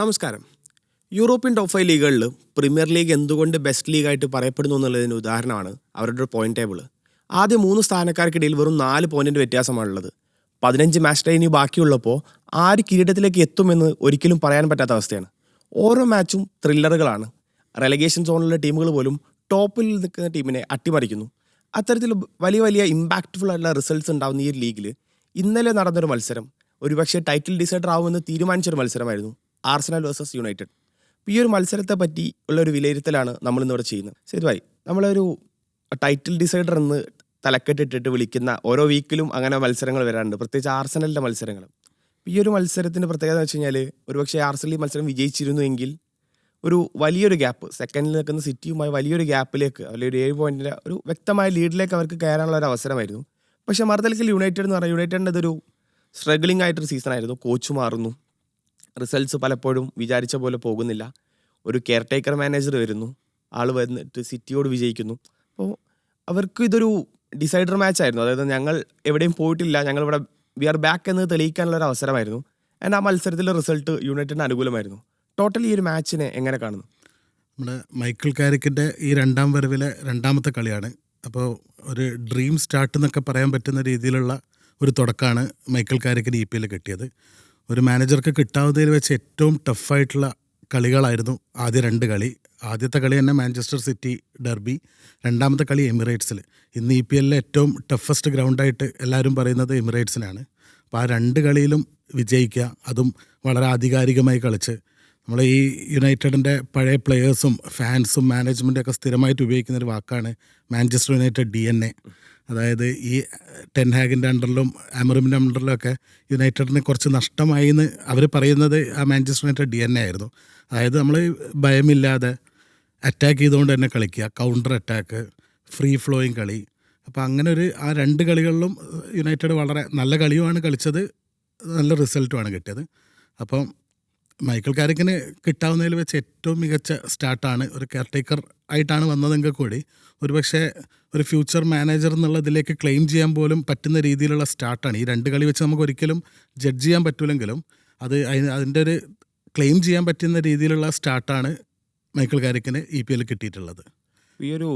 നമസ്കാരം. European top five ലീഗുകളിൽ premier league എന്തുകൊണ്ട് ബെസ്റ്റ് ലീഗായിട്ട് പറയപ്പെടുന്നു എന്നുള്ളതിന് ഉദാഹരണമാണ് അവരുടെ ഒരു പോയിന്റ് ടേബിൾ ആദ്യ മൂന്ന് സ്ഥാനക്കാർക്കിടയിൽ വെറും നാല് പോയിന്റിന്റെ വ്യത്യാസമാണുള്ളത് പതിനഞ്ച് മാച്ച് ഇനി ബാക്കിയുള്ളപ്പോൾ ആര് കിരീടത്തിലേക്ക് എത്തുമെന്ന് ഒരിക്കലും പറയാൻ പറ്റാത്ത അവസ്ഥയാണ്. ഓരോ മാച്ചും ത്രില്ലറുകളാണ് റെലഗേഷൻ സോണിലുള്ള ടീമുകൾ പോലും ടോപ്പിൽ നിൽക്കുന്ന ടീമിനെ അട്ടിമറിക്കുന്നു. അത്തരത്തിൽ വലിയ വലിയ ഇമ്പാക്റ്റ്ഫുൾ ആയിട്ടുള്ള റിസൾട്ട്സ് ഉണ്ടാകുന്ന ഈ ലീഗിൽ ഇന്നലെ നടന്നൊരു മത്സരം ഒരുപക്ഷെ ടൈറ്റിൽ ഡിസൈഡർ ആവുമെന്ന് തീരുമാനിച്ചൊരു മത്സരമായിരുന്നു. ആർസണൽ വേഴ്സസ് യുണൈറ്റഡ് ഈ ഒരു മത്സരത്തെ പറ്റി ഉള്ള ഒരു വിലയിരുത്തലാണ് നമ്മൾ ഇന്നിവിടെ ചെയ്യുന്നത് ശരിയായി നമ്മളൊരു ടൈറ്റിൽ ഡിസൈഡർ എന്ന് തലക്കെട്ടിട്ടിട്ട് വിളിക്കുന്ന ഓരോ വീക്കിലും അങ്ങനെ മത്സരങ്ങൾ വരാറുണ്ട്. പ്രത്യേകിച്ച് ആർസനലിന്റെ മത്സരങ്ങൾ. ഈ ഒരു മത്സരത്തിന്റെ പ്രത്യേകത എന്ന് വെച്ച് കഴിഞ്ഞാൽ ഒരുപക്ഷെ ആർസനൽ ഈ മത്സരം വിജയിച്ചിരുന്നു എങ്കിൽ ഒരു വലിയൊരു ഗ്യാപ്പ് സെക്കൻഡിൽ നിൽക്കുന്ന സിറ്റിയുമായി വലിയൊരു ഗ്യാപ്പിലേക്ക് അല്ലെങ്കിൽ ഒരു ഏഴ് പോയിന്റിലെ ഒരു വ്യക്തമായ ലീഡിലേക്ക് അവർക്ക് കയറാനുള്ള ഒരു അവസരമായിരുന്നു. പക്ഷേ മറുതലക്കിൽ യുണൈറ്റഡ് എന്ന് പറഞ്ഞാൽ യുണൈറ്റഡിന്റെ ഇതൊരു സ്ട്രഗ്ലിംഗ് ആയിട്ടൊരു സീസൺ ആയിരുന്നു. കോച്ച് മാറുന്നു. റിസൾട്ട്സ് പലപ്പോഴും വിചാരിച്ച പോലെ പോകുന്നില്ല. ഒരു കെയർ ടേക്കർ മാനേജർ വരുന്നു. ആൾ വന്നിട്ട് സിറ്റിയോട് വിജയിക്കുന്നു. അപ്പോൾ അവർക്ക് ഇതൊരു ഡിസൈഡർ മാച്ച് ആയിരുന്നു. അതായത് ഞങ്ങൾ എവിടെയും പോയിട്ടില്ല. ഞങ്ങൾ ഇവിടെ വി ആർ ബാക്ക് എന്ന് തെളിയിക്കാനുള്ള ഒരു അവസരമായിരുന്നു. ആൻഡ് ആ മത്സരത്തിലെ റിസൾട്ട് യുണൈറ്റഡിന് അനുകൂലമായിരുന്നു. ടോട്ടലി ഈ ഒരു മാച്ചിനെ എങ്ങനെ കാണുന്നു? നമ്മുടെ മൈക്കിൾ കാരിക്കിന്റെ ഈ രണ്ടാം വരവിലെ രണ്ടാമത്തെ കളിയാണ്. അപ്പോൾ ഒരു ഡ്രീം സ്റ്റാർട്ട് എന്നൊക്കെ പറയാൻ പറ്റുന്ന രീതിയിലുള്ള ഒരു തുടക്കമാണ് മൈക്കിൾ കാരിക്കിന് ഇ പി എൽ കിട്ടിയത്. ഒരു മാനേജർക്ക് കിട്ടാവുന്നതിൽ വെച്ച് ഏറ്റവും ടഫായിട്ടുള്ള കളികളായിരുന്നു ആദ്യ രണ്ട് കളി. ആദ്യത്തെ കളി തന്നെ മാഞ്ചസ്റ്റർ സിറ്റി ഡെർബി രണ്ടാമത്തെ കളി എമിറേറ്റ്സിൽ ഇന്ന് ഇ പി എല്ലിലെ ഏറ്റവും ടഫസ്റ്റ് ഗ്രൗണ്ടായിട്ട് എല്ലാവരും പറയുന്നത് എമിറേറ്റ്സിനാണ്. അപ്പോൾ ആ രണ്ട് കളിയിലും വിജയിക്കുക അതും വളരെ ആധികാരികമായി കളിച്ച്. നമ്മൾ ഈ യുണൈറ്റഡിന്റെ പഴയ പ്ലെയേഴ്സും ഫാൻസും മാനേജ്മെന്റും ഒക്കെ സ്ഥിരമായിട്ട് ഉപയോഗിക്കുന്ന ഒരു വാക്കാണ് Manchester United D N A അതായത് ഈ ടെൻ ഹാഗിന്റെ അണ്ടറിലും അമറിമിന്റെ അണ്ടറിലും ഒക്കെ യുണൈറ്റഡിന് കുറച്ച് നഷ്ടമായി എന്ന് അവർ പറയുന്നത് ആ Manchester United D N A ആയിരുന്നു. അതായത് നമ്മൾ ഭയമില്ലാതെ അറ്റാക്ക് ചെയ്തുകൊണ്ട് തന്നെ കളിക്കുക. കൗണ്ടർ അറ്റാക്ക് ഫ്രീ ഫ്ലോയിങ് കളി. അപ്പോൾ അങ്ങനെ ഒരു ആ രണ്ട് കളികളിലും യുണൈറ്റഡ് വളരെ നല്ല കളിയുമാണ് കളിച്ചത്. നല്ല റിസൾട്ടുമാണ് കിട്ടിയത്. അപ്പം മൈക്കിൾ കാരക്കിന് കിട്ടാവുന്നതിൽ വെച്ച് ഏറ്റവും മികച്ച സ്റ്റാർട്ടാണ് ഒരു കെയർടേക്കർ ആയിട്ടാണ് വന്നതെങ്കിൽ കൂടി. ഒരുപക്ഷെ ഒരു ഫ്യൂച്ചർ മാനേജർ എന്നുള്ളതിലേക്ക് ക്ലെയിം ചെയ്യാൻ പോലും പറ്റുന്ന രീതിയിലുള്ള സ്റ്റാർട്ടാണ്. ഈ രണ്ട് കളി വെച്ച് നമുക്ക് ഒരിക്കലും ജഡ്ജ് ചെയ്യാൻ പറ്റില്ലെങ്കിലും അത് അതിന്റെ ഒരു ക്ലെയിം ചെയ്യാൻ പറ്റുന്ന രീതിയിലുള്ള സ്റ്റാർട്ടാണ് മൈക്കിൾ കാരിക്കിന് ഇ പി എൽ കിട്ടിയിട്ടുള്ളത്. ഈ ഒരു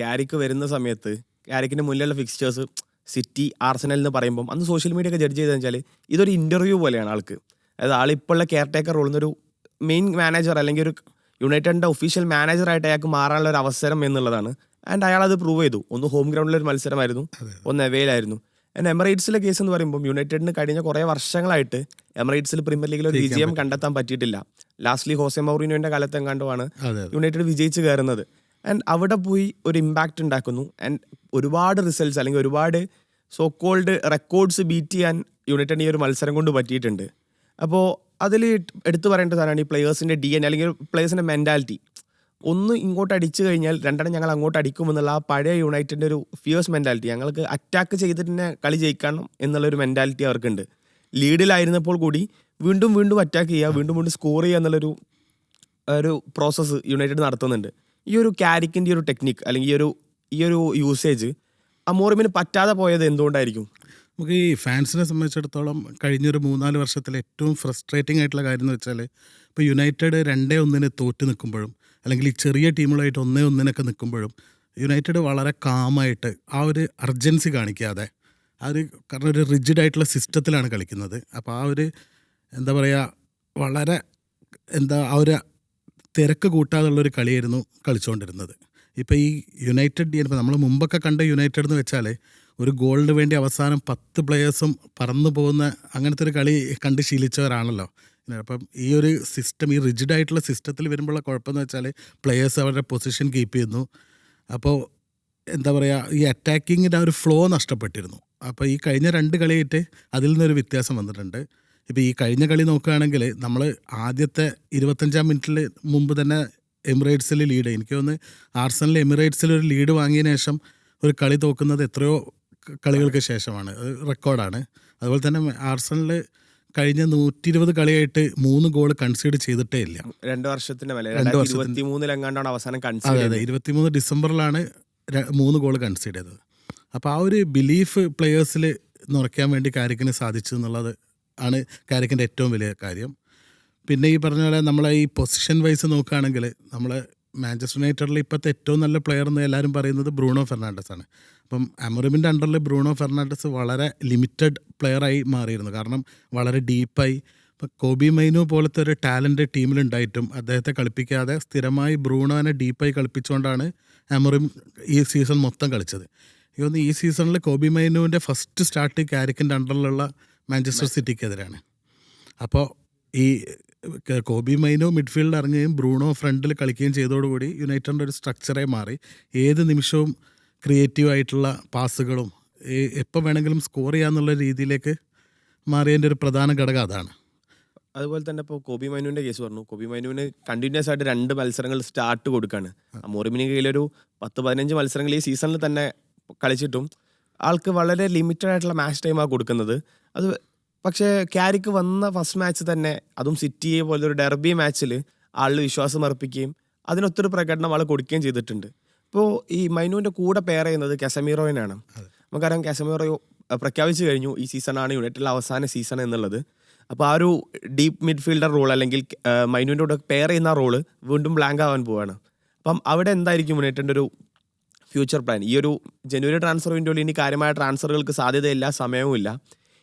കാരിക്ക് വരുന്ന സമയത്ത് കാരക്കിന് മുന്നിലുള്ള ഫിക്സ്റ്റേഴ്സ് സിറ്റി ആർസനൽ എന്ന് പറയുമ്പം അന്ന് സോഷ്യൽ മീഡിയ ഒക്കെ ജഡ്ജ് ചെയ്തെന്ന് വെച്ചാൽ ഇതൊരു ഇന്റർവ്യൂ പോലെയാണ് ആൾക്ക്. അതായത് ആളിപ്പോഴുള്ള കെയർ ടേക്കർ ഒരു മെയിൻ മാനേജർ അല്ലെങ്കിൽ ഒരു യുണൈറ്റഡിന്റെ ഒഫീഷ്യൽ മാനേജറായിട്ട് അയാൾക്ക് മാറാനുള്ള ഒരു അവസരം എന്നുള്ളതാണ്. ആൻഡ് അയാൾ അത് പ്രൂവ് ചെയ്തു. ഒന്ന് ഹോം ഗ്രൗണ്ടിലെ ഒരു മത്സരമായിരുന്നു. ഒന്ന് എവേലായിരുന്നു ആൻഡ് എമറേറ്റ്സിലെ കേസ് എന്ന് പറയുമ്പോൾ യുണൈറ്റഡിന് കഴിഞ്ഞ കുറേ വർഷങ്ങളായിട്ട് എമറേറ്റ്സിൽ പ്രീമിയർ ലീഗിൽ ഒരു വിജയം കണ്ടെത്താൻ പറ്റിയിട്ടില്ല. ലാസ്റ്റ്ലി ഹോസെ മൗറിനോന്റെ കാലത്ത് എങ്ങാണ്ടുമാണ് യുണൈറ്റഡ് വിജയിച്ച് കയറുന്നത്. ആൻഡ് അവിടെ പോയി ഒരു ഇമ്പാക്റ്റ് ഉണ്ടാക്കുന്നു. ആൻഡ് ഒരുപാട് റിസൾട്ട്സ് അല്ലെങ്കിൽ ഒരുപാട് സോ കോൾഡ് റെക്കോർഡ്സ് ബീറ്റ് ചെയ്യാൻ യുണൈറ്റഡിന് ഈ ഒരു മത്സരം കൊണ്ട് പറ്റിയിട്ടുണ്ട്. അപ്പോൾ അതിൽ എടുത്തു പറയേണ്ട സാധനമാണ് ഈ പ്ലെയേഴ്സിന്റെ ഡി എൻ അല്ലെങ്കിൽ പ്ലെയേഴ്സിന്റെ മെന്റാലിറ്റി ഒന്ന് ഇങ്ങോട്ട് അടിച്ചു കഴിഞ്ഞാൽ രണ്ടെണ്ണം ഞങ്ങൾ അങ്ങോട്ട് അടിക്കുമെന്നുള്ള ആ പഴയ യുണൈറ്റഡിന്റെ ഒരു ഫിയേഴ്സ് മെന്റാലിറ്റി ഞങ്ങൾക്ക് അറ്റാക്ക് ചെയ്തിട്ട് തന്നെ കളി ജയിക്കണം എന്നുള്ളൊരു മെന്റാലിറ്റി അവർക്കുണ്ട്. ലീഡിലായിരുന്നപ്പോൾ കൂടി വീണ്ടും വീണ്ടും അറ്റാക്ക് ചെയ്യുക വീണ്ടും വീണ്ടും സ്കോർ ചെയ്യുക എന്നുള്ളൊരു ഒരു പ്രോസസ്സ് യുണൈറ്റഡ് നടത്തുന്നുണ്ട്. ഈ ഒരു ക്യാരിക്കിന്റെ ഒരു ടെക്നിക്ക് അല്ലെങ്കിൽ ഈ ഒരു ഈ ഒരു യൂസേജ് അമോറിമിന് പറ്റാതെ പോയത് എന്തുകൊണ്ടായിരിക്കും? നമുക്ക് ഈ ഫാൻസിനെ സംബന്ധിച്ചിടത്തോളം കഴിഞ്ഞൊരു മൂന്നാൽ വർഷത്തിലെ ഏറ്റവും ഫ്രസ്ട്രേറ്റിംഗ് ആയിട്ടുള്ള കാര്യം എന്ന് വെച്ചാൽ ഇപ്പോൾ യുണൈറ്റഡ് രണ്ടേ ഒന്നിന് തോറ്റ് നിൽക്കുമ്പോഴും അല്ലെങ്കിൽ ഈ ചെറിയ ടീമുകളായിട്ട് ഒന്നേ ഒന്നിനൊക്കെ നിൽക്കുമ്പോഴും യുണൈറ്റഡ് വളരെ കാമായിട്ട് ആ ഒരു അർജൻസി കാണിക്കാതെ ആ ഒരു കാരണം ഒരു റിജിഡ് ആയിട്ടുള്ള സിസ്റ്റത്തിലാണ് കളിക്കുന്നത്. അപ്പോൾ ആ ഒരു എന്താ പറയുക വളരെ എന്താ ആ ഒരു തിരക്ക് കൂട്ടാതുള്ളൊരു കളിയായിരുന്നു കളിച്ചുകൊണ്ടിരുന്നത് ഇപ്പോൾ ഈ യുണൈറ്റഡ് ഇപ്പോൾ നമ്മൾ മുമ്പൊക്കെ കണ്ട യുണൈറ്റഡ് എന്ന് വെച്ചാൽ ഒരു ഗോളിന് വേണ്ടി അവസാനം പത്ത് പ്ലെയേഴ്സും പറന്നു പോകുന്ന അങ്ങനത്തെ ഒരു കളി കണ്ട് ശീലിച്ചവരാണല്ലോ. അപ്പം ഈ ഒരു സിസ്റ്റം ഈ റിജിഡ് ആയിട്ടുള്ള സിസ്റ്റത്തിൽ വരുമ്പോഴുള്ള കുഴപ്പമെന്ന് വെച്ചാൽ പ്ലെയേഴ്സ് അവരുടെ പൊസിഷൻ കീപ്പ് ചെയ്യുന്നു. അപ്പോൾ എന്താ പറയുക ഈ അറ്റാക്കിങ്ങിന്റെ ആ ഒരു ഫ്ലോ നഷ്ടപ്പെട്ടിരുന്നു. അപ്പോൾ ഈ കഴിഞ്ഞ രണ്ട് കളിയായിട്ട് അതിൽ നിന്നൊരു വ്യത്യാസം വന്നിട്ടുണ്ട്. ഇപ്പോൾ ഈ കഴിഞ്ഞ കളി നോക്കുകയാണെങ്കിൽ നമ്മൾ ആദ്യത്തെ ഇരുപത്തഞ്ചാം മിനിറ്റിൽ മുമ്പ് തന്നെ എമിറേറ്റ്സിൽ ലീഡ് എനിക്ക് തോന്നുന്നു ആർസണൽ എമിറേറ്റ്സിൽ ഒരു ലീഡ് വാങ്ങിയതിന് ശേഷം ഒരു കളി തോക്കുന്നത് എത്രയോ കളികൾക്ക് ശേഷമാണ്. അത് റെക്കോർഡാണ്. അതുപോലെ തന്നെ ആർസണൽ കഴിഞ്ഞ നൂറ്റി ഇരുപത് കളിയായിട്ട് മൂന്ന് ഗോൾ കൺസീഡ് ചെയ്തിട്ടേ ഇല്ല. രണ്ട് വർഷത്തിന്റെ രണ്ട് അവസാനം അതെ അതെ. ഇരുപത്തിമൂന്ന് ഡിസംബറിലാണ് മൂന്ന് ഗോൾ കൺസീഡ് ചെയ്തത്. അപ്പോൾ ആ ഒരു ബിലീഫ് പ്ലെയേഴ്സിൽ നിറയ്ക്കാൻ വേണ്ടി കാര്യത്തിന് സാധിച്ചു എന്നുള്ളത് ആണ് കാര്യത്തിന്റെ ഏറ്റവും വലിയ കാര്യം. പിന്നെ ഈ പറഞ്ഞ പോലെ നമ്മളെ ഈ പൊസിഷൻ വൈസ് നോക്കുകയാണെങ്കിൽ നമ്മൾ മാഞ്ചസ്റ്റർ യുണൈറ്റഡിലെ ഇപ്പോഴത്തെ ഏറ്റവും നല്ല പ്ലെയർ എന്ന് എല്ലാവരും പറയുന്നത് ബ്രൂണോ ഫെർണാണ്ടസ് ആണ്. അപ്പം അമറിമിന്റെ അണ്ടറിൽ ബ്രൂണോ ഫെർണാണ്ടസ് വളരെ ലിമിറ്റഡ് പ്ലെയറായി മാറിയിരുന്നു. കാരണം വളരെ ഡീപ്പായി ഇപ്പം കോബി മൈനു പോലത്തെ ഒരു ടാലന്റ് ടീമിലുണ്ടായിട്ടും അദ്ദേഹത്തെ കളിപ്പിക്കാതെ സ്ഥിരമായി ബ്രൂണോനെ ഡീപ്പായി കളിപ്പിച്ചുകൊണ്ടാണ് അമറിം ഈ സീസൺ മൊത്തം കളിച്ചത്. ഇതൊന്ന് ഈ സീസണിൽ കോബി മൈനുവിന്റെ ഫസ്റ്റ് സ്റ്റാർട്ട് കാരിക്കിന്റെ അണ്ടറിലുള്ള മാഞ്ചസ്റ്റർ സിറ്റിക്കെതിരാണ്. അപ്പോൾ ഈ കോബി മൈനോ മിഡ്ഫീൽഡ് ഇറങ്ങുകയും ബ്രൂണോ ഫ്രണ്ടിൽ കളിക്കുകയും ചെയ്തതോടുകൂടി യുണൈറ്റഡിന്റെ ഒരു സ്ട്രക്ചറെ മാറി. ഏത് നിമിഷവും ക്രിയേറ്റീവ് ആയിട്ടുള്ള പാസുകളും എപ്പോൾ വേണമെങ്കിലും സ്കോർ ചെയ്യാമെന്നുള്ള രീതിയിലേക്ക് മാറിയതിന്റെ ഒരു പ്രധാന ഘടകം അതാണ്. അതുപോലെ തന്നെ ഇപ്പോൾ കോബി മൈനുവിന്റെ കേസ് പറഞ്ഞു. കോബി മൈനുവിന് കണ്ടിന്യൂസ് ആയിട്ട് രണ്ട് മത്സരങ്ങൾ സ്റ്റാർട്ട് കൊടുക്കാണ്. മോറിമിന് കയ്യിലൊരു പത്ത് പതിനഞ്ച് മത്സരങ്ങൾ ഈ സീസണിൽ തന്നെ കളിച്ചിട്ടും ആൾക്ക് വളരെ ലിമിറ്റഡ് ആയിട്ടുള്ള മാച്ച് ടൈമാണ് കൊടുക്കുന്നത്. അത് പക്ഷേ ക്യാരിക്ക് വന്ന ഫസ്റ്റ് മാച്ച് തന്നെ അതും സിറ്റിയെ പോലെ ഒരു ഡെർബി മാച്ചിൽ ആളിൽ വിശ്വാസം അർപ്പിക്കുകയും അതിനൊത്തൊരു പ്രകടനം ആൾ കൊടുക്കുകയും ചെയ്തിട്ടുണ്ട്. ഇപ്പോൾ ഈ മൈനുവിന്റെ കൂടെ പെയർ ചെയ്യുന്നത് കെസമീറോയിനാണ്. നമുക്കറിയാം കെസമീറോ പ്രഖ്യാപിച്ചു കഴിഞ്ഞു ഈ സീസണാണ് യുണൈറ്റഡിലെ അവസാന സീസൺ എന്നുള്ളത്. അപ്പോൾ ആ ഒരു ഡീപ്പ് മിഡ്ഫീൽഡർ റോൾ അല്ലെങ്കിൽ മൈനുവിന്റെ കൂടെ പെയർ ചെയ്യുന്ന റോൾ വീണ്ടും ബ്ലാങ്ക് ആവാൻ പോവാണ്. അപ്പം അവിടെ എന്തായിരിക്കും യുണൈറ്റഡിന്റെ ഒരു ഫ്യൂച്ചർ പ്ലാൻ ഈ ഒരു ജനുവരി ട്രാൻസ്ഫർ വിൻഡോയിൽ ഇനി കാര്യമായ ട്രാൻസ്ഫറുകൾക്ക് സാധ്യതയില്ല സമയവുമില്ല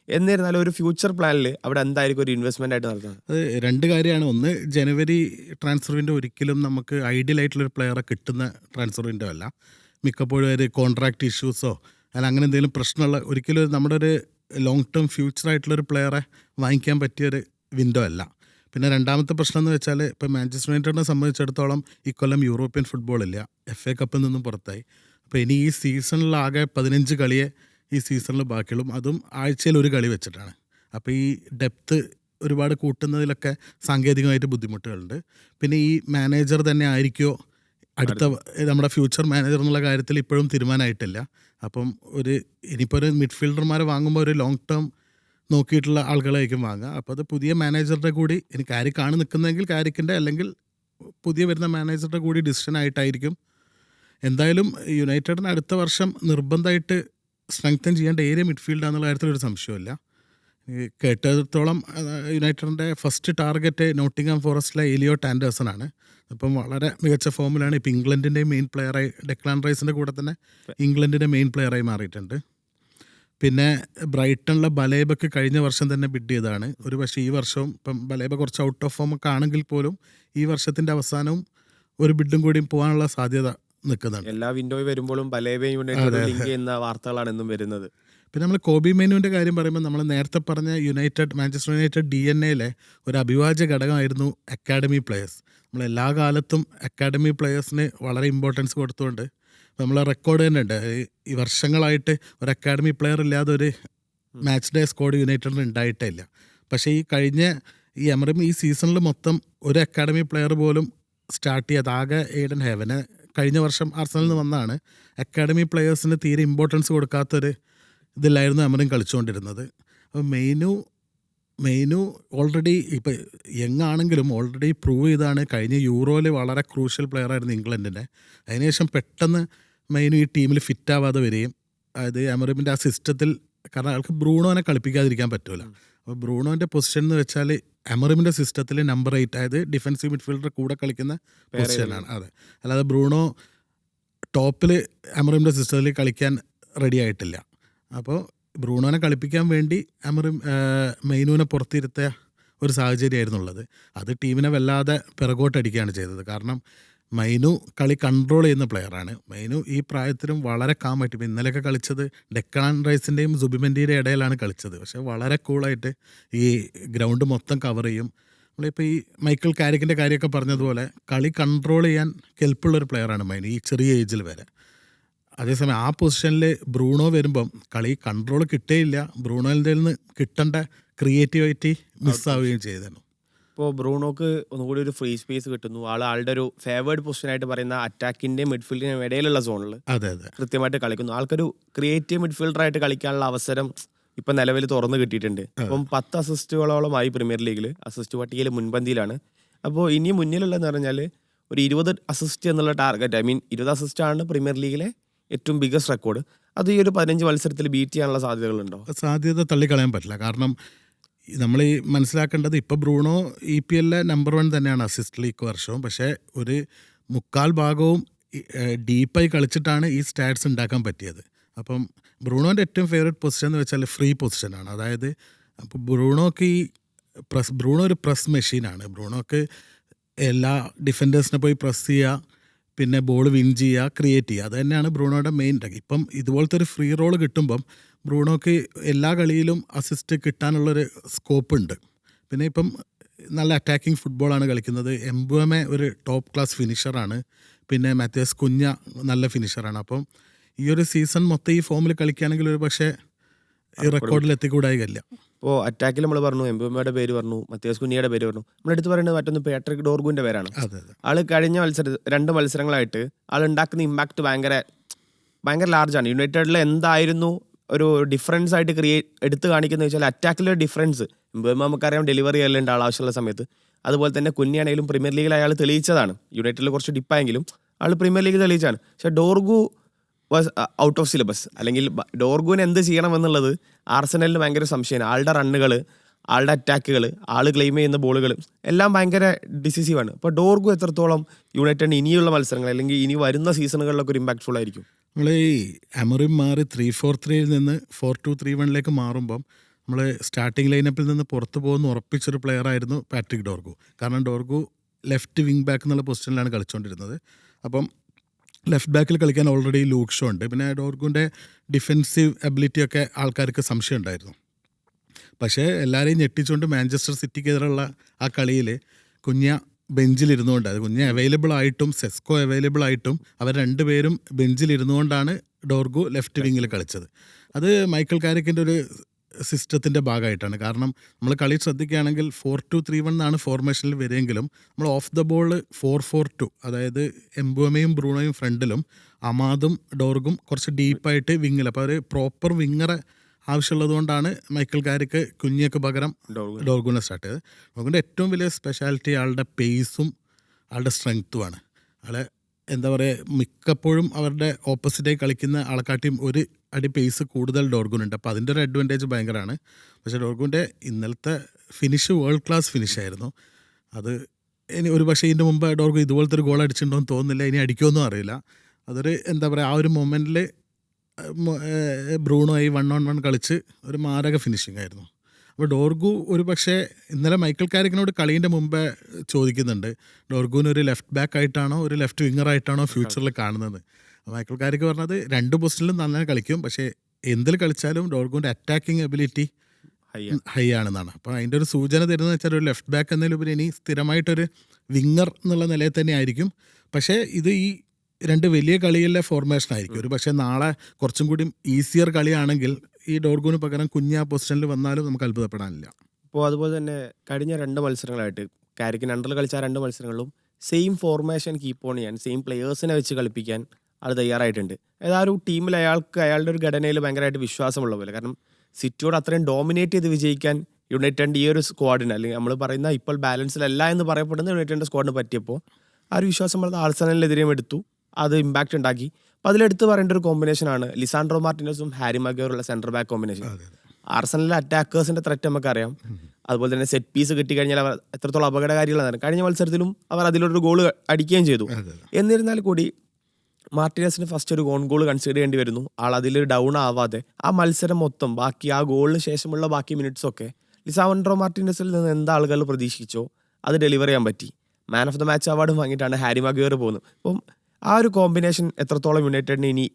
എന്നിരുന്നാലും ഒരു ഫ്യൂച്ചർ പ്ലാനിൽ അവിടെ എന്തായിരിക്കും ഒരു ഇൻവെസ്റ്റ്മെന്റ് ആയിട്ട് നടത്തുന്നത് അത് രണ്ട് കാര്യമാണ്. ഒന്ന് ജനുവരി ട്രാൻസ്ഫർ വിൻഡോ ഒരിക്കലും നമുക്ക് ഐഡിയൽ ആയിട്ടുള്ള ഒരു പ്ലെയറെ കിട്ടുന്ന ട്രാൻസ്ഫർ വിൻഡോ അല്ല. മിക്കപ്പോഴും ഒരു കോൺട്രാക്ട് ഇഷ്യൂസോ അല്ല അങ്ങനെ എന്തെങ്കിലും പ്രശ്നമുള്ള ഒരിക്കലും നമ്മുടെ ഒരു ലോങ് ടേം ഫ്യൂച്ചർ ആയിട്ടുള്ളൊരു പ്ലെയറെ വാങ്ങിക്കാൻ പറ്റിയ ഒരു വിൻഡോ അല്ല. പിന്നെ രണ്ടാമത്തെ പ്രശ്നം എന്ന് വെച്ചാൽ ഇപ്പോൾ മാഞ്ചസ്റ്റർ യുണൈറ്റഡിനെ സംബന്ധിച്ചിടത്തോളം ഇക്കൊല്ലം യൂറോപ്യൻ ഫുട്ബോൾ ഇല്ല. എഫ് എ കപ്പിൽ നിന്നും പുറത്തായി. അപ്പോൾ ഇനി ഈ സീസണിലാകെ പതിനഞ്ച് കളിയെ ഈ സീസണിൽ ബാക്കിയുള്ളൂ അതും ആഴ്ചയിൽ ഒരു കളി വെച്ചിട്ടാണ്. അപ്പോൾ ഈ ഡെപ്ത്ത് ഒരുപാട് കൂട്ടുന്നതിലൊക്കെ സാങ്കേതികമായിട്ട് ബുദ്ധിമുട്ടുകളുണ്ട്. പിന്നെ ഈ മാനേജർ തന്നെ ആയിരിക്കുമോ അടുത്ത നമ്മുടെ ഫ്യൂച്ചർ മാനേജർ എന്നുള്ള കാര്യത്തിൽ ഇപ്പോഴും തീരുമാനമായിട്ടില്ല. അപ്പം ഒരു ഇനിയിപ്പോൾ ഒരു മിഡ്ഫീൽഡർമാരെ വാങ്ങുമ്പോൾ ഒരു ലോങ് ടേം നോക്കിയിട്ടുള്ള ആളുകളായിരിക്കും വാങ്ങുക. അപ്പോൾ അത് പുതിയ മാനേജറുടെ കൂടി ഇനി കാരിക്കാണ് നിൽക്കുന്നതെങ്കിൽ കാരിക്കിന്റെ അല്ലെങ്കിൽ പുതിയ വരുന്ന മാനേജറുടെ കൂടി ഡിസിഷൻ ആയിട്ടായിരിക്കും എന്തായാലും യുണൈറ്റഡിന് അടുത്ത വർഷം നിർബന്ധമായിട്ട് സ്ട്രെങ്തൻ ചെയ്യേണ്ട ഏരിയ മിഡ്ഫീൽഡ് എന്നുള്ള കാര്യത്തിൽ ഒരു സംശയമില്ല കേട്ടത്തോളം യുണൈറ്റഡിന്റെ ഫസ്റ്റ് ടാർഗറ്റ് നോട്ടിംഗാം ഫോറസ്റ്റിലെ എലിയോ ടാൻഡേഴ്സൺ ആണ്. അപ്പം വളരെ മികച്ച ഫോമിലാണ് ഇപ്പം ഇംഗ്ലണ്ടിന്റെ മെയിൻ പ്ലെയറായി ഡെക്ലാൻ റൈസിന്റെ കൂടെ തന്നെ ഇംഗ്ലണ്ടിന്റെ മെയിൻ പ്ലെയറായി മാറിയിട്ടുണ്ട്. പിന്നെ ബ്രൈറ്റണിലെ ബലേബക്ക് കഴിഞ്ഞ വർഷം തന്നെ ബിഡ് ചെയ്തതാണ്. ഒരു പക്ഷേ ഈ വർഷവും ഇപ്പം ബലേബ കുറച്ച് ഔട്ട് ഓഫ് ഫോം ഒക്കെ ആണെങ്കിൽ പോലും ഈ വർഷത്തിന്റെ അവസാനവും ഒരു ബിഡും കൂടിയും പോകാനുള്ള സാധ്യത നിൽക്കുന്നുണ്ട്. എല്ലാ വിൻഡോയിൽ വരുമ്പോഴും പലേബേ യുണൈറ്റഡ് ലിങ്ക് ചെയ്യുന്ന വാർത്തകളാണ് എന്നും വരുന്നത്. പിന്നെ നമ്മൾ കോബി മെനുവിന്റെ കാര്യം പറയുമ്പോൾ നമ്മൾ നേരത്തെ പറഞ്ഞ United Manchester United D N എയിലെ ഒരു അഭിവാജ്യ ഘടകമായിരുന്നു അക്കാഡമി പ്ലെയേഴ്സ് നമ്മൾ എല്ലാ കാലത്തും അക്കാഡമി പ്ലെയേഴ്സിന് വളരെ ഇമ്പോർട്ടൻസ് കൊടുത്തുകൊണ്ട് നമ്മൾ റെക്കോർഡ് തന്നെ ഉണ്ട് ഈ- ഈ വർഷങ്ങളായിട്ട് ഒരു അക്കാഡമി പ്ലെയർ ഇല്ലാതെ ഒരു മാച്ച് ഡേ സ്കോഡ് യുണൈറ്റഡിന് ഉണ്ടായിട്ടില്ല പക്ഷേ ഈ കഴിഞ്ഞ ഈ എമറും ഈ സീസണിൽ മൊത്തം ഒരു അക്കാഡമി പ്ലെയർ പോലും സ്റ്റാർട്ട് ചെയ്യാതെ ആകെ എയ്ഡൻ ഹെവന് കഴിഞ്ഞ വർഷം ആർസണലിൽ നിന്ന് വന്നതാണ് അക്കാഡമി പ്ലെയേഴ്സിന് തീരെ ഇമ്പോർട്ടൻസ് കൊടുക്കാത്തൊരു ഇതിലായിരുന്നു അമറും കളിച്ചുകൊണ്ടിരുന്നത് അപ്പോൾ മെയിനു മെയിനു ഓൾറെഡി ഇപ്പോൾ യങ് ആണെങ്കിലും ഓൾറെഡി പ്രൂവ് ചെയ്താണ് കഴിഞ്ഞ യൂറോയിൽ വളരെ ക്രൂഷ്യൽ പ്ലെയർ ആയിരുന്നു ഇംഗ്ലണ്ടിന്റെ അതിനുശേഷം പെട്ടെന്ന് മെയിനു ഈ ടീമിൽ ഫിറ്റാവാതെ വരികയും അതായത് അമറിമിന്റെ ആ സിസ്റ്റത്തിൽ കാരണം അയാൾക്ക് ബ്രൂണോനെ കളിപ്പിക്കാതിരിക്കാൻ പറ്റുമല്ലോ അപ്പോൾ ബ്രൂണോന്റെ പൊസിഷൻ എന്ന് വെച്ചാൽ എമറിമിന്റെ സിസ്റ്റത്തിൽ നമ്പർ എയ്റ്റ് അതായത് ഡിഫൻസീവ് മിഡ്ഫീൽഡർ കൂടെ കളിക്കുന്ന പൊസിഷനാണ്. അതെ. അല്ലാതെ ബ്രൂണോ ടോപ്പിൽ എമറിമിന്റെ സിസ്റ്റത്തിൽ കളിക്കാൻ റെഡി ആയിട്ടില്ല. അപ്പോൾ ബ്രൂണോനെ കളിപ്പിക്കാൻ വേണ്ടി അമറിം മെയിനുവിനെ പുറത്തിരുത്തിയ ഒരു സാഹചര്യമായിരുന്നു ഉള്ളത്. അത് ടീമിനെ വല്ലാതെ പിറകോട്ടടിക്കുകയാണ് ചെയ്തത്. കാരണം മൈനു കളി കൺട്രോൾ ചെയ്യുന്ന പ്ലെയറാണ് മൈനു ഈ പ്രായത്തിലും വളരെ കാമായിട്ട് ഇപ്പം ഇന്നലെയൊക്കെ കളിച്ചത് ഡെക്കാൻ റൈസിന്റെയും സുബിമെന്റെയുടെ ഇടയിലാണ് കളിച്ചത്. പക്ഷെ വളരെ കൂളായിട്ട് ഈ ഗ്രൗണ്ട് മൊത്തം കവർ ചെയ്യും. നമ്മളിപ്പോൾ ഈ മൈക്കിൾ കാരിക്കിന്റെ കാര്യമൊക്കെ പറഞ്ഞതുപോലെ കളി കൺട്രോൾ ചെയ്യാൻ കെൽപ്പുള്ളൊരു പ്ലെയറാണ് മൈനു ഈ ചെറിയ ഏജിൽ വരെ. അതേസമയം ആ പൊസിഷനിൽ ബ്രൂണോ വരുമ്പം കളി കൺട്രോൾ കിട്ടേയില്ല. ബ്രൂണോന്റെ നിന്ന് കിട്ടേണ്ട ക്രിയേറ്റിവിറ്റി മിസ്സാവുകയും ചെയ്തിരുന്നു ഇപ്പോൾ ബ്രൂണോക്ക് ഒന്നുകൂടി ഒരു ഫ്രീ സ്പേസ് കിട്ടുന്നു. ആൾ ആളുടെ ഒരു ഫേവേർഡ് പൊസിഷനായിട്ട് പറയുന്ന അറ്റാക്കിന്റെ മിഡ്ഫീൽഡിന് ഇടയിലുള്ള സോണിൽ അതെ അതെ. കൃത്യമായിട്ട് കളിക്കുന്നു. ആൾക്കൊരു ക്രിയേറ്റീവ് മിഡ്ഫീൽഡർ മിഡ്ഫീൽഡറായിട്ട് കളിക്കാനുള്ള അവസരം ഇപ്പൊ നിലവിൽ തുറന്നു കിട്ടിയിട്ടുണ്ട്. അപ്പം പത്ത് അസിസ്റ്റുകളോളമായി പ്രീമിയർ ലീഗിൽ അസിസ്റ്റ് പട്ടികയിൽ മുൻപന്തിയിലാണ്. അപ്പോൾ ഇനി മുന്നിലുള്ളതെന്ന് പറഞ്ഞാൽ ഒരു ഇരുപത് അസിസ്റ്റ് എന്നുള്ള ടാർഗറ്റ് ഐ മീൻ ഇരുപത് അസിസ്റ്റ് ആണ് പ്രീമിയർ ലീഗിലെ ഏറ്റവും ബിഗസ്റ്റ് റെക്കോർഡ് അത് ഈ ഒരു പതിനഞ്ച് മത്സരത്തിൽ ബീറ്റ് ചെയ്യാനുള്ള സാധ്യതകളുണ്ടോ? സാധ്യത തള്ളിക്കളയാൻ പറ്റില്ല. കാരണം നമ്മൾ ഈ മനസ്സിലാക്കേണ്ടത് ഇപ്പോൾ ബ്രൂണോ ഇ പി എല്ലിലെ നമ്പർ വൺ തന്നെയാണ് അസിസ്റ്റ് ലീക്ക് വർഷവും. പക്ഷേ ഒരു മുക്കാൽ ഭാഗവും ഡീപ്പായി കളിച്ചിട്ടാണ് ഈ സ്റ്റാറ്റ്സ് ഉണ്ടാക്കാൻ പറ്റിയത്. അപ്പം ബ്രൂണോന്റെ ഏറ്റവും ഫേവറേറ്റ് പൊസിഷൻ എന്ന് വെച്ചാൽ ഫ്രീ പൊസിഷനാണ് അതായത് അപ്പോൾ ബ്രൂണോക്ക് ഈ പ്രസ് ബ്രൂണോ ഒരു പ്രസ് മെഷീനാണ് ബ്രൂണോക്ക് എല്ലാ ഡിഫൻഡേഴ്സിനെ പോയി പ്രസ് ചെയ്യുക പിന്നെ ബോൾ വിൻ ചെയ്യുക ക്രിയേറ്റ് ചെയ്യുക. അത് തന്നെയാണ് ബ്രൂണോയുടെ മെയിൻ ഇപ്പം ഇതുപോലത്തെ ഒരു ഫ്രീ റോൾ കിട്ടുമ്പം ബ്രൂണോക്ക് എല്ലാ കളിയിലും അസിസ്റ്റ് കിട്ടാനുള്ളൊരു സ്കോപ്പ് ഉണ്ട്. പിന്നെ ഇപ്പം നല്ല അറ്റാക്കിംഗ് ഫുട്ബോളാണ് കളിക്കുന്നത്. എംബുമെ ഒരു ടോപ്പ് ക്ലാസ് ഫിനിഷറാണ് പിന്നെ മാത്യാസ് കുഞ്ഞ നല്ല ഫിനിഷറാണ് അപ്പം ഈ ഒരു സീസൺ മൊത്തം ഈ ഫോമിൽ കളിക്കുകയാണെങ്കിൽ ഒരു പക്ഷേ ഈ റെക്കോർഡിൽ എത്തിക്കൂടായില്ല ഇപ്പോൾ അറ്റാക്കിൽ നമ്മൾ പറഞ്ഞു എംബുമയുടെ പേര് പറഞ്ഞു മത്യാസ് കുഞ്ഞിയുടെ പേര് പറഞ്ഞു. നമ്മളെടുത്ത് പറയുന്നത് മറ്റൊന്ന് പാട്രിക് ഡോർഗുവിന്റെ പേരാണ്. അതെ അതെ. ആൾ കഴിഞ്ഞ മത്സര രണ്ട് മത്സരങ്ങളായിട്ട് ആൾ ഉണ്ടാക്കുന്ന ഇമ്പാക്ട് ഭയങ്കര ഭയങ്കര ലാർജാണ് യുണൈറ്റഡിൽ എന്തായിരുന്നു ഒരു ഡിഫറൻസ് ആയിട്ട് ക്രിയേറ്റ് എടുത്ത് കാണിക്കുന്നത് വെച്ചാൽ അറ്റാക്കിലെ ഡിഫറൻസ് നമുക്കറിയാം ഡെലിവറി ചെയ്യലുണ്ട് ആൾ ആവശ്യമുള്ള സമയത്ത്. അതുപോലെ തന്നെ കുഞ്ഞാണെങ്കിലും പ്രീമിയർ ലീഗിൽ അയാൾ തെളിയിച്ചതാണ്. യുണൈറ്റഡിൽ കുറച്ച് ഡിപ്പായെങ്കിലും ആൾ പ്രീമിയർ ലീഗ് തെളിയിച്ചാണ് പക്ഷെ Dorgu was out of syllabus അല്ലെങ്കിൽ ഡോർഗുവിന് എന്ത് ചെയ്യണം എന്നുള്ളത് ആർസനലിന് ഭയങ്കര സംശയമാണ്. ആളുടെ റണ്ണുകൾ ആളുടെ അറ്റാക്കുകൾ ആൾ ക്ലെയിം ചെയ്യുന്ന ബോളുകൾ എല്ലാം ഭയങ്കര ഡിസിസീവാണ് അപ്പോൾ ഡോർഗു എത്രത്തോളം യുണൈറ്റഡിന് ഇനിയുള്ള മത്സരങ്ങൾ അല്ലെങ്കിൽ ഇനി വരുന്ന സീസണുകളിലൊക്കെ ഒരു ഇമ്പാക്ട്ഫുൾ ആയിരിക്കും? നമ്മൾ ഈ അമറിൻ മാറി ത്രീ ഫോർ ത്രീയിൽ നിന്ന് ഫോർ ടു ത്രീ വണ്ണിലേക്ക് മാറുമ്പം നമ്മൾ സ്റ്റാർട്ടിംഗ് ലൈനപ്പിൽ നിന്ന് പുറത്തു പോകുന്ന ഉറപ്പിച്ചൊരു പ്ലെയർ ആയിരുന്നു പാട്രിക് ഡോർഗു കാരണം ഡോർഗു ലെഫ്റ്റ് വിങ് ബാക്ക് എന്നുള്ള പൊസിഷനിലാണ് കളിച്ചുകൊണ്ടിരുന്നത് അപ്പം ലെഫ്റ്റ് ബാക്കിൽ കളിക്കാൻ ഓൾറെഡി ലൂക്ക് ഷോ ഉണ്ട്. പിന്നെ ഡോർഗുവിന്റെ ഡിഫെൻസീവ് എബിലിറ്റി ഒക്കെ ആൾക്കാർക്ക് സംശയം ഉണ്ടായിരുന്നു. പക്ഷേ എല്ലാവരെയും ഞെട്ടിച്ചുകൊണ്ട് മാഞ്ചസ്റ്റർ സിറ്റിക്കെതിരെയുള്ള ആ കളിയിൽ കുഞ്ഞ ബെഞ്ചിലിരുന്നുകൊണ്ട് അത് കുഞ്ഞ് അവൈലബിൾ ആയിട്ടും സെസ്കോ അവൈലബിൾ ആയിട്ടും അവർ രണ്ടുപേരും ബെഞ്ചിലിരുന്നുകൊണ്ടാണ് ഡോർഗു ലെഫ്റ്റ് വിങ്ങിൽ കളിച്ചത്. അത് മൈക്കിൾ കാരിക്കിന്റെ ഒരു സിസ്റ്റത്തിന്റെ ഭാഗമായിട്ടാണ്. കാരണം നമ്മൾ കളി ശ്രദ്ധിക്കുകയാണെങ്കിൽ ഫോർ ടു ത്രീ വൺ എന്നാണ് ഫോർമേഷനിൽ വരികയെങ്കിലും നമ്മൾ off the ball four four two അതായത് എംബോമയും ബ്രൂണോയും ഫ്രണ്ടിലും അമാദും ഡോർഗും കുറച്ച് ഡീപ്പായിട്ട് വിങ്ങിൽ അപ്പോൾ അവർ പ്രോപ്പർ വിങ്ങറെ ആവശ്യമുള്ളതുകൊണ്ടാണ് മൈക്കിൾ കാരിക്ക് കുഞ്ഞിയൊക്കെ പകരം ഡോർഗു ഡോർഗുനെ സ്റ്റാർട്ട് ചെയ്തത്. ഡോർഗുന്റെ ഏറ്റവും വലിയ സ്പെഷ്യാലിറ്റി ആളുടെ പേസും ആളുടെ സ്ട്രെങ്ത്തുമാണ് ആളെ എന്താ പറയുക മിക്കപ്പോഴും അവരുടെ ഓപ്പോസിറ്റായി കളിക്കുന്ന ആളെക്കാട്ടിയും ഒരു അടി പേസ് കൂടുതൽ ഡോർഗുനുണ്ട് അപ്പോൾ അതിന്റെ ഒരു അഡ്വാന്റേജ് ഭയങ്കരമാണ്. പക്ഷേ ഡോർഗുന്റെ ഇന്നലത്തെ ഫിനിഷ് വേൾഡ് ക്ലാസ് ഫിനിഷ് ആയിരുന്നു. അത് ഇനി ഒരു പക്ഷേ ഇതിന്റെ മുമ്പ് ഡോർഗു ഇതുപോലത്തെ ഒരു ഗോൾ അടിച്ചിട്ടുണ്ടോ എന്ന് തോന്നുന്നില്ല. ഇനി അടിക്കുമോ അടിക്കുമെന്നും അറിയില്ല. അതൊരു എന്താ പറയുക ആ ഒരു മൊമെന്റിൽ ബ്രൂണോയി വൺ ഓൺ വൺ കളിച്ച് ഒരു മാരക ഫിനിഷിംഗ് ആയിരുന്നു. അപ്പോൾ ഡോർഗു ഒരു പക്ഷേ ഇന്നലെ മൈക്കിൾ കാരിക്കിനോട് കളീന്റെ മുമ്പേ ചോദിക്കുന്നുണ്ട്. ഡോർഗുവിന് ഒരു ലെഫ്റ്റ് ബാക്ക് ആയിട്ടാണോ ഒരു ലെഫ്റ്റ് വിങ്ങർ ആയിട്ടാണോ ഫ്യൂച്ചറിൽ കാണുന്നത്? മൈക്കിൾ കാരിക്ക് പറഞ്ഞത് രണ്ട് പൊസിഷനിലും നന്നായി കളിക്കും പക്ഷേ എന്തിൽ കളിച്ചാലും ഡോർഗുവിന്റെ അറ്റാക്കിംഗ് എബിലിറ്റി ഹൈ ഹൈ ആണെന്നാണ്. അപ്പോൾ അതിന്റെ ഒരു സൂചന തരുന്നത് വെച്ചാൽ ഒരു ലെഫ്റ്റ് ബാക്ക് എന്നതിലുപരി ഇനി സ്ഥിരമായിട്ടൊരു വിങ്ങർ എന്നുള്ള നിലയിൽ തന്നെ ആയിരിക്കും. പക്ഷേ ഇത് ഈ രണ്ട് വലിയ കളികളിലെ ഫോർമേഷൻ ആയിരിക്കും. ഒരു പക്ഷേ നാളെ കുറച്ചും കൂടി ഈസിയർ കളിയാണെങ്കിൽ ഈ ഡോർഗൂന് പകരം കുഞ്ഞ പൊസിഷനിൽ വന്നാലും നമുക്ക് അത്ഭുതപ്പെടാനില്ല. അപ്പോൾ അതുപോലെ തന്നെ കഴിഞ്ഞ രണ്ട് മത്സരങ്ങളായിട്ട് കാരിക്കിന് അണ്ടർ കളിച്ച രണ്ട് മത്സരങ്ങളിലും സെയിം ഫോർമേഷൻ കീപ്പ് ഓൺ ചെയ്യാൻ സെയിം പ്ലെയേഴ്സിനെ വെച്ച് കളിപ്പിക്കാൻ ആൾ തയ്യാറായിട്ടുണ്ട്. അതായത് ആ ഒരു ടീമിൽ അയാൾക്ക് അയാളുടെ ഒരു ഘടനയിൽ ഭയങ്കരമായിട്ട് വിശ്വാസമുള്ള പോലെ. കാരണം സിറ്റിയോട് അത്രയും ഡോമിനേറ്റ് ചെയ്ത് വിജയിക്കാൻ യുണൈറ്റഡ് ഈ ഒരു സ്ക്വാഡിന് അല്ലെങ്കിൽ നമ്മൾ പറയുന്ന ഇപ്പോൾ ബാലൻസിലല്ല എന്ന് പറയപ്പെടുന്ന യുണൈറ്റഡിന്റെ സ്ക്വാഡിന് പറ്റിയപ്പോൾ ആ ഒരു വിശ്വാസം നമ്മൾ ആൾസനലിനെതിരെയും എടുത്തു. അത് ഇമ്പാക്റ്റ് ഉണ്ടാക്കി. അപ്പൊ അതിലെടുത്ത് പറയേണ്ട ഒരു കോമ്പിനേഷനാണ് ലിസാൻഡ്രോ മാർട്ടിനസും ഹാരി മഗേറുള്ള സെന്റർ ബാക്ക് കോമ്പിനേഷൻ ആർസനലിലെ അറ്റാക്കേഴ്സിന്റെ ത്രെറ്റ് നമുക്കറിയാം. അതുപോലെ തന്നെ സെറ്റ് പീസ് കിട്ടിക്കഴിഞ്ഞാൽ അവർ എത്രത്തോളം അപകടകാരികളാണ്. കഴിഞ്ഞ മത്സരത്തിലും അവർ അതിലൊരു ഗോൾ അടിക്കുകയും ചെയ്തു. എന്നിരുന്നാൽ കൂടി മാർട്ടിനസിന് ഫസ്റ്റ് ഒരു ഓൺ ഗോൾ കൺസിഡർ ചെയ്യേണ്ടി വരുന്നു. ആൾ അതിൽ ഡൗൺ ആവാതെ ആ മത്സരം മൊത്തം ബാക്കി ആ ഗോളിന് ശേഷമുള്ള ബാക്കി മിനിറ്റ്സ് ഒക്കെ ലിസാവൻഡ്രോ മാർട്ടിനസിൽ നിന്ന് എന്ത് ആളുകൾ പ്രതീക്ഷിച്ചോ അത് ഡെലിവർ ചെയ്യാൻ പറ്റി. മാൻ ഓഫ് ദ മാച്ച് അവാർഡും വാങ്ങിയിട്ടാണ് ഹാരി മഗേർ പോകുന്നത്. അപ്പം ആ ഒരു കോമ്പിനേഷൻ എത്രത്തോളം യുണൈറ്റഡിന് ഇനി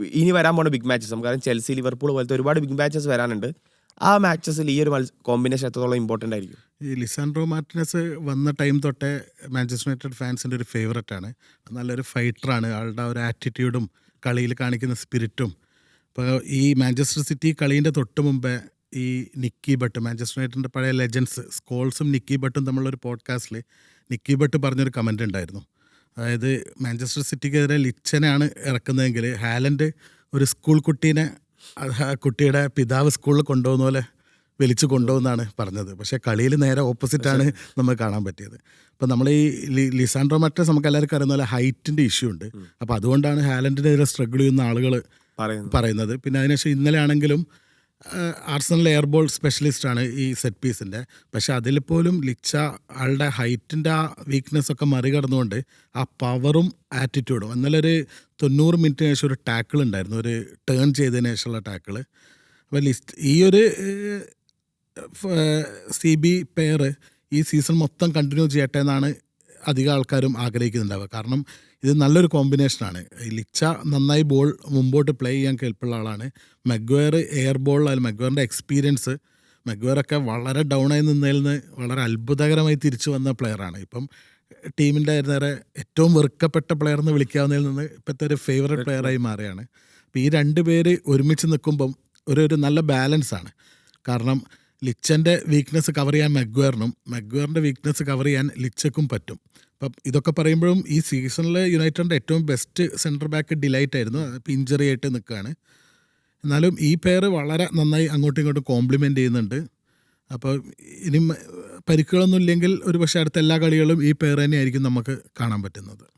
ഇനി വരാൻ പോണ ബിഗ് മാച്ചസ് കാരണം ചെൽസി ലിവർപൂൾ പോലത്തെ ഒരുപാട് ബിഗ് മാച്ചസ് വരാനുണ്ട്. ആ മാച്ചസിൽ ഈ ഒരു കോമ്പിനേഷൻ എത്രത്തോളം ഇമ്പോർട്ടന്റ് ആയിരിക്കും? ഈ ലിസാൻഡ്രോ മാർട്ടിനസ് വന്ന ടൈം തൊട്ടേ മാഞ്ചസ്റ്റർ യുണൈറ്റഡ് ഫാൻസിന്റെ ഒരു ഫേവററ്റ് ആണ്. നല്ലൊരു ഫൈറ്ററാണ് ആളുടെ ഒരു ആറ്റിറ്റ്യൂഡും കളിയിൽ കാണിക്കുന്ന സ്പിരിറ്റും ഇപ്പോൾ ഈ മാഞ്ചസ്റ്റർ സിറ്റി കളീന്റെ തൊട്ട് മുമ്പേ ഈ നിക്കി ബട്ട് മാഞ്ചസ്റ്റർ യുണൈറ്റഡിന്റെ പഴയ ലെജൻസ് സ്കോൾസും നിക്കി ബട്ടും തമ്മിലുള്ള ഒരു പോഡ്കാസ്റ്റിൽ നിക്കി ബട്ട് പറഞ്ഞൊരു കമന്റ് ഉണ്ടായിരുന്നു. അതായത് മാഞ്ചസ്റ്റർ സിറ്റിക്കെതിരെ ലിച്ചനാണ് ഇറക്കുന്നതെങ്കിൽ ഹാലൻഡ് ഒരു സ്കൂൾ കുട്ടീനെ കുട്ടിയുടെ പിതാവ് സ്കൂളിൽ കൊണ്ടുപോകുന്ന പോലെ വലിച്ചു കൊണ്ടുപോകുന്നാണ് പറഞ്ഞത്. പക്ഷേ കളിയിൽ നേരെ ഓപ്പോസിറ്റാണ് നമുക്ക് കാണാൻ പറ്റിയത്. അപ്പം നമ്മൾ ഈ ലി- ലിസാൻഡ്രോ മറ്റസ് നമുക്ക് എല്ലാവർക്കും അറിയുന്ന പോലെ ഹൈറ്റിന്റെ ഇഷ്യൂ ഉണ്ട്. അപ്പോൾ അതുകൊണ്ടാണ് ഹാലൻഡിനെതിരെ സ്ട്രഗിൾ ചെയ്യുന്ന ആളുകൾ പറയുന്നത്. പിന്നെ അതിനുശേഷം ഇന്നലെ ആണെങ്കിലും ആർസണൽ എയർബോൾ സ്പെഷ്യലിസ്റ്റാണ് ഈ സെറ്റ് പീസിന്റെ പക്ഷെ അതിൽ പോലും ലിച്ച ആളുടെ ഹൈറ്റിന്റെ ആ വീക്ക്നെസ് ഒക്കെ മറികടന്നുകൊണ്ട് ആ പവറും ആറ്റിറ്റ്യൂഡും ഇന്നലെ ഒരു തൊണ്ണൂറ് മിനിറ്റിന് ശേഷം ഒരു ടാക്കിൾ ഉണ്ടായിരുന്നു. ഒരു ടേൺ ചെയ്തതിന് ശേഷമുള്ള ടാക്കിൾ അപ്പോൾ ലിസ്റ്റ് ഈ ഒരു സി ബി പെയർ ഈ സീസൺ മൊത്തം കണ്ടിന്യൂ ചെയ്യട്ടെ എന്നാണ് അധികം ആൾക്കാരും ആഗ്രഹിക്കുന്നുണ്ടാവുക. കാരണം ഇത് നല്ലൊരു കോമ്പിനേഷനാണ്. ഈ ലിച്ച നന്നായി ബോൾ മുമ്പോട്ട് പ്ലേ ചെയ്യാൻ കേൾപ്പുള്ള ആളാണ്. മെഗ്വയർ എയർ ബോൾ അതിൽ മെഗ്വയറിന്റെ എക്സ്പീരിയൻസ്. മെഗ്വയറൊക്കെ വളരെ ഡൗണായി നിന്നതിൽ നിന്ന് വളരെ അത്ഭുതകരമായി തിരിച്ചു വന്ന പ്ലെയറാണ്. ഇപ്പം ടീമിന്റെ നേരെ ഏറ്റവും വെറുക്കപ്പെട്ട പ്ലെയർ എന്ന് വിളിക്കാവുന്നതിൽ നിന്ന് ഇപ്പോഴത്തെ ഒരു ഫേവററ്റ് പ്ലെയറായി മാറിയാണ് അപ്പോൾ ഈ രണ്ട് പേര് ഒരുമിച്ച് നിൽക്കുമ്പം ഒരു ഒരു നല്ല ബാലൻസാണ് കാരണം ലിച്ചന്റെ വീക്ക്നെസ് കവർ ചെയ്യാൻ മെഗ്വയറിനും മെഗ്വയറിന്റെ വീക്ക്നെസ് കവർ ചെയ്യാൻ ലിച്ചക്കും പറ്റും. അപ്പം ഇതൊക്കെ പറയുമ്പോഴും ഈ സീസണിൽ യുണൈറ്റഡിന്റെ ഏറ്റവും ബെസ്റ്റ് സെന്റർ ബാക്ക് ഡിലൈറ്റ് ആയിരുന്നു. ഇപ്പം ഇഞ്ചറി ആയിട്ട് നിൽക്കുകയാണ് എന്നാലും ഈ പെയർ വളരെ നന്നായി അങ്ങോട്ടും ഇങ്ങോട്ടും കോംപ്ലിമെന്റ് ചെയ്യുന്നുണ്ട്. അപ്പോൾ ഇനി പരിക്കുകളൊന്നും ഇല്ലെങ്കിൽ ഒരു പക്ഷേ അടുത്ത എല്ലാ കളികളും ഈ പെയർ തന്നെയായിരിക്കും നമുക്ക് കാണാൻ പറ്റുന്നത്.